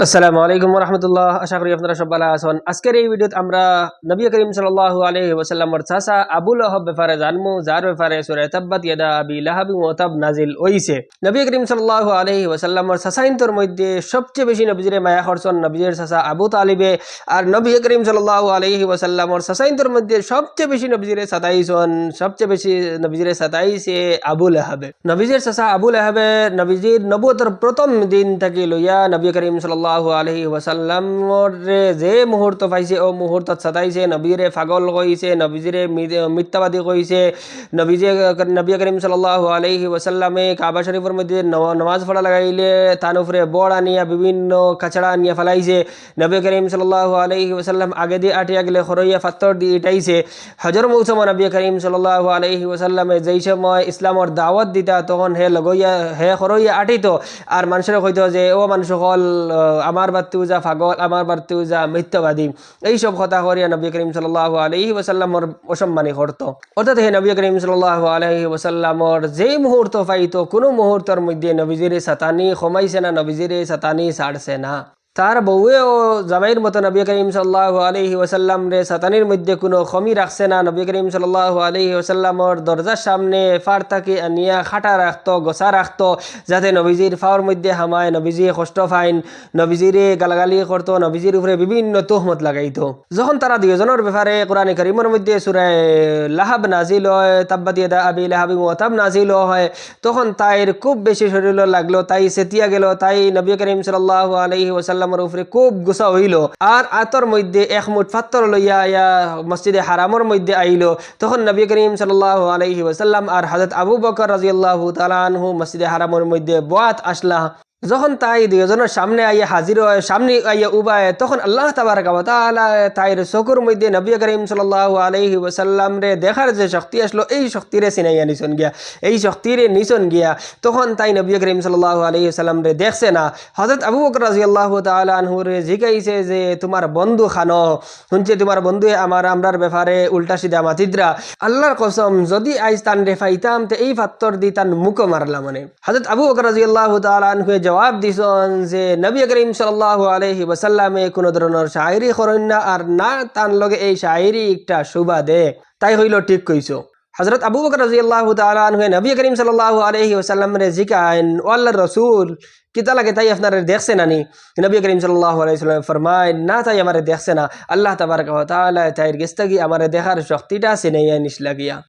আসসালামু আলাইকুম রহমতুল্লাহ আশা করি আপনারা সব ভালো আছেন। আজকের এই ভিডিওতে আমরা নবী করিম সাল্লাল্লাহু আলাইহি ওয়াসাল্লামর চাচা আবুল আহব ব্যাপারে জানমু যার ব্যাপারে সূরা ইয়াদা আবি লাহাব ওয়া নাজিল হইছে। নবী করিম সাল্লাল্লাহু আলাইহি ওয়াসাল্লামর চাচাইন্তর মধ্যে সবচেয়ে বেশি নবীজিরে মায়া করছেন নবীজির চাচা আবু তালিবে। আর নবী করিম সাল্লাল্লাহু আলাইহি ওয়াসাল্লামর চাচাইন্তর মধ্যে সবচেয়ে বেশি নবীজিরে সাতাইছন সবচেয়ে বেশি নবীজিরে সাতাইছে আবুল আহাবে নবীজির চাচা আবুল আহাবে নবীজির নবুয়তর প্রথম দিন থেকে লইয়া নবী করিম সাল্লাল্লাহু আলাইহি ওয়াসাল্লামর যে মুহূর্ত পাইছে, ও মুহূর্তত সাতাইছে নবীরে পাগল কইছে নবীজিরে মিথ্যাবাদী কইছে নবীজে নবী করিম সাল্লাল্লাহু আলাইহি ওয়াসাল্লামে কাবা শরীফের মধ্যে নমা- নামাজ পড়া লাগাইলে তার উপরে বড় আনিয়া, বিভিন্ন কাছড়া আনিয়া ফেলাইছে নবী করিম সাল্লাল্লাহু আলাইহি ওয়াসাল্লাম আগে দিয়ে আটিয়া গেলে খরইয়া পাথর দিয়ে ইটাইছে। হজর মৌসুম নবী করিম সাল্লাল্লাহু আলাইহি ওয়াসাল্লামে যেই সময় ইসলামর দাওয়াত দিতা, তখন হে লগইয়া হে খরইয়া আটিত আর মানুষের কইতো যে, ও মানুষ হল আমার বাড়তেও যা পাগল আমার বাড়তেও যা মিথ্যাবাদী এইসব কথা করিয়া নবী করিম সাল্লাহ আলহি ওসাল্লামর অসম্মানী করত অর্থাৎ হে নবী করিম সাল্লাহ আলহি ওসাল্লামর যেই মুহূর্ত পাইত, কোনো মুহূর্তের মধ্যে নবীজিরে সাতানি কমাইছে না, নবীজিরে সাতানি ছাড়ছে না। তার বউয়েও জামাইয়ের মতো নবী করিম সাল্লাহ আলহি ওসাল্লাম রে সাতানির মধ্যে কোনো খমি রাখছে না। নবী করিম সাল্লাহ আলহি ওসাল্লামর দরজার সামনে ফার থাকি আনিয়া খাটা রাখতো গোসা রাখতো, যাতে নবীজির ফাওয়ার মধ্যে হামায় নবীজি কষ্ট ফাইন নবীজিরে গালাগালি করতো, নবীজির উপরে বিভিন্ন তোহমত লাগাইতো। যখন তারা দুজনের ব্যাপারে কোরআন করিমের মধ্যে সুরায় লাহাব নাজিল হয়, তাব্বাত ইয়াদা আবি লাহাবি মোতাব নাজিল হয়, তখন তাইর খুব বেশি শরীর লাগল, তাই সেতিয়া গেল, তাই নবী করিম সাল্লাহ আলহি ওসাল্লামের উপরে খুব গুছা হইল। আর আতর মধ্যে এক মুঠ ফাত্তর লইয়া ইয়া মসজিদে হারামর মধ্যে আইল। তখন নবী করিম সাল্লাহ আলহি ওসাল্লাম আর হজরত আবু বকর রাজিয়াল্লাহ তালানহু মসজিদে হারামর মধ্যে বাত আসলা। যখন তাই দুজনের সামনে আইয়া হাজির হয়, সামনে আইয়া উবায়, তখন আল্লাহ তাবারক ওয়া তাআলা তাইর চকুর মধ্যে নবী করিম সাল্লাল্লাহু আলাইহি ওয়াসাল্লাম রে দেখার যে শক্তি আসলো, এই শক্তিরে সিনাইয়া নিছন গিয়া, এই শক্তিরে নিছন গিয়া তখন তাই নবী করিম সাল্লাল্লাহু আলাইহি ওয়াসাল্লাম রে দেখছে না। হযরত আবু বকর রাদিয়াল্লাহু তাআলা আনহু রে জিগাইছে যে, তোমার বন্ধু খানো? শুনছে তোমার বন্ধু আমার আমরার ব্যাপারে উল্টা সিধা মাতিদ্রা। আল্লাহর কসম, যদি আইজ তান রে ফাইতাম তে এই ফাত্তর দি তান মুখ মারলাম মানে। হযরত আবু বকর রাদিয়াল্লাহু তাআলা আনহু জবাব দিছন যে নবী করিম সাল্লাল্লাহু আলাইহি ওয়াসাল্লামে কোনো ধরনের শায়রি করেন না আর না তার লগে এই শায়রি একটা শুভা দে। তাই হইল ঠিক কইছো। হজরত আবু বকর রাদিয়াল্লাহু তাআলা আনহু নবী করিম সাল্লাল্লাহু আলাইহি ওয়াসাল্লাম রে জিকাইন, ও আল্লাহর রাসূল, কিতা লাগে তাই আপনার দেখছে না নি? নবী করিম সাল্লাল্লাহু আলাইহি ফরমায় না তাই আমারে দেখছে না। আল্লাহ তাআলা তাইর গেস্তাগি আমারে দেখার শক্তিটা নাই নিস লাগিয়া।